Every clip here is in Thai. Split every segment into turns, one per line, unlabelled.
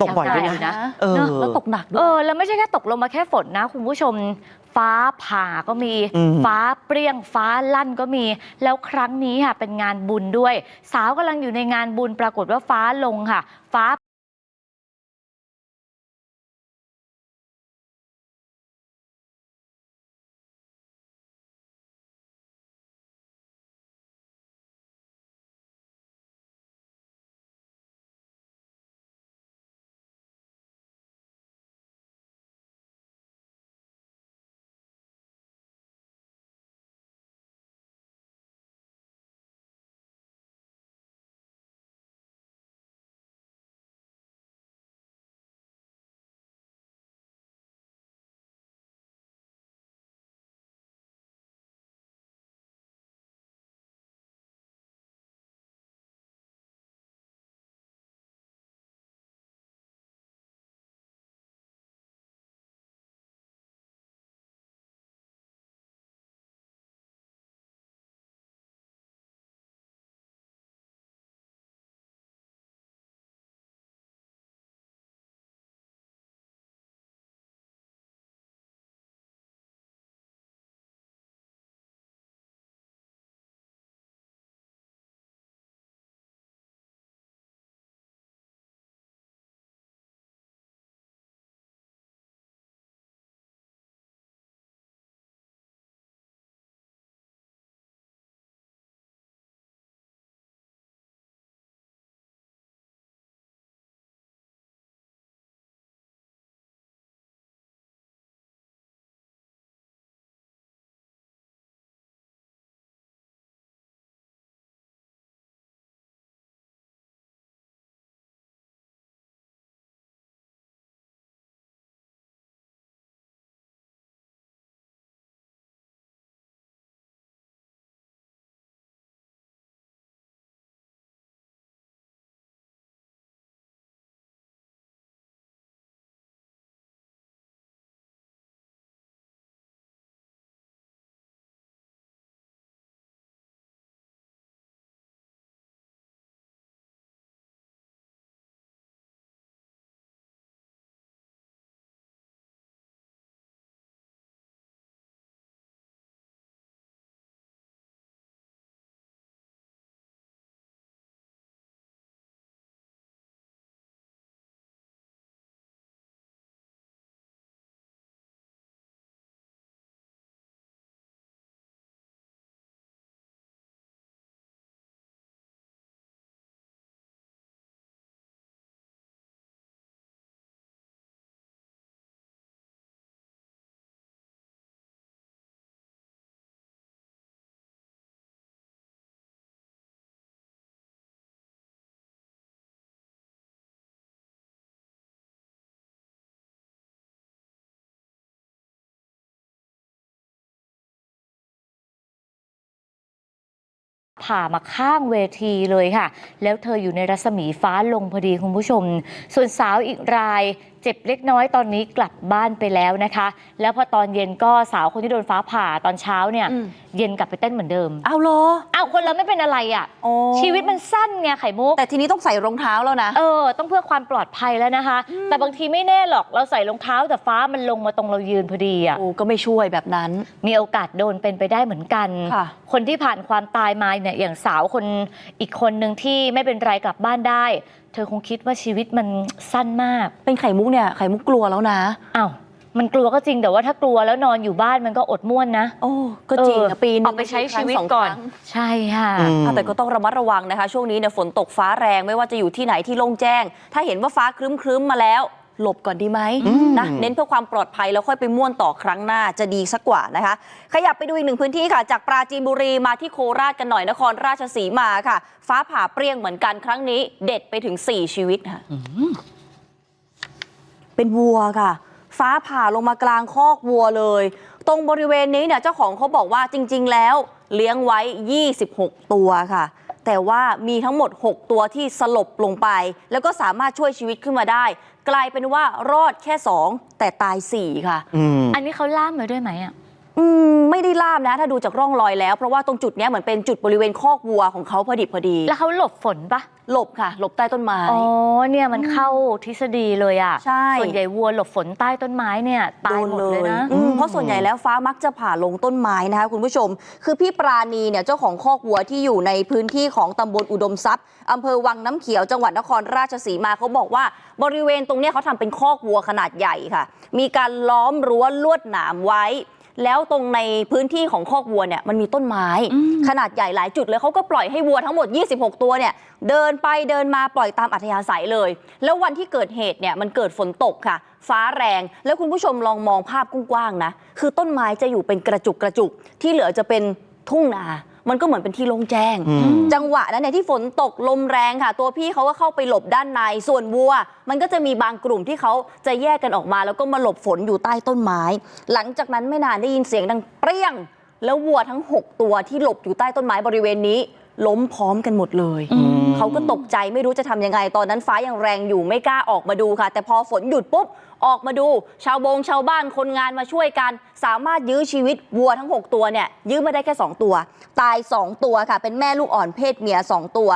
ตกบ่อยด้วย
ยาวไกล
นะ
นะ
เออ
เนอะแล้วตกหนักด้
เอ
วย
อแล้วไม่ใช่แค่ตกลงมาแค่ฝนนะ คุณผู้ชม ฟ้าผ่าก็มี
อืม
ฟ้าเปรี้ยงฟ้าลั่นก็มี แล้วครั้งนี้ค่ะเป็นงานบุญด้วย สาวกำลังอยู่ในงานบุญปรากฏว่าฟ้าลงค่ะ ฟ้า ผ่ามาข้างเวทีเลยค่ะ แล้วเธออยู่ในรัศมีฟ้าลงพอดีคุณผู้ชม ส่วนสาวอีกรายเจ็บเล็กน้อยตอนนี้กลับบ้านไปแล้วนะคะ แล้วพอตอนเย็นก็สาวคนที่โดนฟ้าผ่าตอนเช้าเนี่ย
อืม
เย็นกลับไปเต้นเหมือนเดิม
เอาเหรอ
อ้าวคนเราไม่เป็นอะไรอะ่ะ
โอ้
ชีวิตมันสั้นไงไข่มุก
แต่ทีนี้ต้องใส่รองเท้าแล้วนะ
เออ ต้องเพื่อความปลอดภัยแล้วนะคะ แต่บางทีไม่แน่หรอกเราใส่รองเท้าแต่ฟ้ามันลงมาตรงเรายืนพอดีอะ
โอ้ก็ไม่ช่วยแบบนั้น
มีโอกาสโดนเป็นไปได้เหมือนกัน
ค่ะ
คนที่ผ่านความตายมาเนี่ยอย่างสาวคนอีกคนหนึ่งที่ไม่เป็นไรกลับบ้านได้เธอคงคิดว่าชีวิตมันสั้นมาก
เป็นไข่มุกเนี่ยไข่มุกกลัวแล้วนะ
อ้าวมันกลัวก็จริงแต่ว่าถ้ากลัวแล้วนอนอยู่บ้านมันก็อดม่วนนะ
โอ้ก็จริง
เอ
นะ
อ
ปีนึง
เอาไปใช้ชีวิต
ครั้งสง
ก่อน
ครั้ง
ใช่ค่ะ
อืม
อะแต่ก็ต้องระมัดระวังนะคะ ช่วงนี้เนี่ยฝนตกฟ้าแรงไม่ว่าจะอยู่ที่ไหนที่โล่งแจ้ง ถ้าเห็นว่าฟ้าครึ้มๆมาแล้ว หลบก่อนดีไหม
อืม
นะเน้นเพื่อความปลอดภัยแล้วค่อยไปม่วนต่อครั้งหน้าจะดีสักกว่านะคะ ขยับไปดูอีกหนึ่งพื้นที่ค่ะ จากปราจีนบุรีมาที่โคราชกันหน่อยนครราชสีมาค่ะ ฟ้าผ่าเปรี้ยงเหมือนกันครั้งนี้ เด็ดไปถึง 4 ชีวิตค่ะเป็นวัวค่ะ ฟ้าผ่าลงมากลางคอกวัวเลย ตรงบริเวณนี้เนี่ยเจ้าของเขาบอกว่าจริง ๆ แล้ว เลี้ยงไว้ 26 ตัวค่ะแต่ว่ามีทั้งหมด 6 ตัวที่สลบลงไป แล้วก็สามารถช่วยชีวิตขึ้นมาได้ กลายเป็นว่ารอดแค่2แต่ตาย4ค่ะ
อืม
อันนี้เขาล่ามมาด้วยไหมอะ
อืม ไม่ได้ล่ามนะ ถ้าดูจากร่องรอยแล้ว เพราะว่าตรงจุดเนี้ยเหมือนเป็นจุดบริเวณคอกวัวของเขาพอดิบพอดี
แล้วเขาหลบฝนปะ
หลบค่ะ หลบใต้ต้นไม้
อ๋อเนี่ยมันเข้าทฤษฎีเลยอะ
ใช่
ส่วนใหญ่วัวหลบฝนใต้ต้นไม้เนี่ยตายหมดเลยนะ
อืมเพราะส่วนใหญ่แล้วฟ้ามักจะผ่าลงต้นไม้นะคะคุณผู้ชม คือพี่ปราณีเนี่ยเจ้าของคอกวัวที่อยู่ในพื้นที่ของตำบลอุดมทรัพย์อำเภอวังน้ำเขียวจังหวัดนครราชสีมาเขาบอกว่า บริเวณตรงเนี้ยเขาทำเป็นคอกวัวขนาดใหญ่ค่ะ มีการล้อมรั้วลวดหนามไว้ แล้วตรงในพื้นที่ของคอกวัวเนี่ยมันมีต้นไม้
อืม
ขนาดใหญ่หลายจุดเลยเขาก็ปล่อยให้วัวทั้งหมด 26 ตัวเนี่ยเดินไปเดินมาปล่อยตามอัธยาศัยเลย แล้ววันที่เกิดเหตุเนี่ยมันเกิดฝนตกค่ะ ฟ้าแรง แล้วคุณผู้ชมลองมองภาพกว้างๆนะคือต้นไม้จะอยู่เป็นกระจุกกระจุกที่เหลือจะเป็นทุ่งนา มันก็เหมือนเป็นที่โล่งแจ้ง
อืม
จังหวะนั้นเนี่ยที่ฝนตกลมแรงค่ะ ตัวพี่เขาก็เข้าไปหลบด้านในส่วนวัว มันก็จะมีบางกลุ่มที่เขาจะแยกกันออกมา แล้วก็มาหลบฝนอยู่ใต้ต้นไม้ หลังจากนั้นไม่นานได้ยินเสียงดังเปรี้ยง แล้ววัวทั้ง 6 ตัวที่หลบอยู่ใต้ต้นไม้บริเวณนี้ ล้มพร้อมกันหมดเลย
อืม
เขาก็ตกใจไม่รู้จะทำยังไง ตอนนั้นฟ้ายังแรงอยู่ไม่กล้าออกมาดูค่ะ แต่พอฝนหยุดปุ๊บออกมาดูชาวบงชาวบ้านคนงานมาช่วยกัน สามารถยื้อชีวิตวัวทั้ง 6 ตัวเนี่ยยื้อมาได้แค่ 2 ตัว ตาย 2 ตัวค่ะ เป็นแม่ลูกอ่อนเพศเมีย 2 ตัว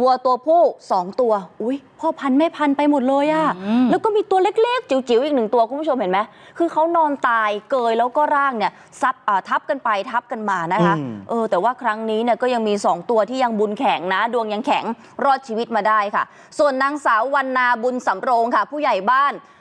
วัวตัวผู้ 2 ตัว อุ้ยพ่อพันธุ์แม่พันธุ์ไปหมดเลยอะ
อืม
แล้วก็มีตัวเล็กๆ จิ๋วๆอีกหนึ่งตัวคุณผู้ชมเห็นไหมคือเขานอนตายเกยแล้วก็ร่างเนี่ยซับอ่าทับกันไปทับกันมานะคะ
อืม
เออแต่ว่าครั้งนี้เนี่ยก็ยังมี 2 ตัวที่ยังบุญแข็งนะ ดวงยังแข็งรอดชีวิตมาได้ค่ะ ส่วนนางสาววันนาบุญสำโรงค่ะ ผู้ใหญ่บ้านอ่า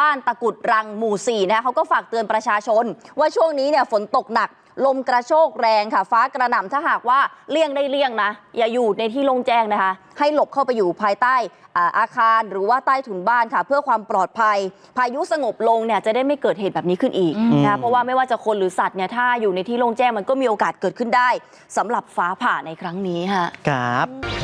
บ้านตะกุดรังหมู่4นะคะเขาก็ฝากเตือนประชาชน ว่าช่วงนี้เนี่ยฝนตกหนัก ลมกระโชกแรงค่ะ ฟ้ากระหน่ำถ้าหากว่าเลี่ยงได้เลี่ยงนะ อย่าอยู่ในที่โล่งแจ้งนะคะ ให้หลบเข้าไปอยู่ภายใต้อ่าอาคารหรือว่าใต้ถุนบ้านค่ะ เพื่อความปลอดภัย พายุสงบลงเนี่ยจะได้ไม่เกิดเหตุแบบนี้ขึ้นอีกนะคะเพราะว่าไม่ว่าจะคนหรือสัตว์เนี่ยถ้าอยู่ในที่โล่งแจ้งมันก็มีโอกาสเกิดขึ้นได้สำหรับฟ้าผ่าในครั้งนี้ค่ะ
ครับ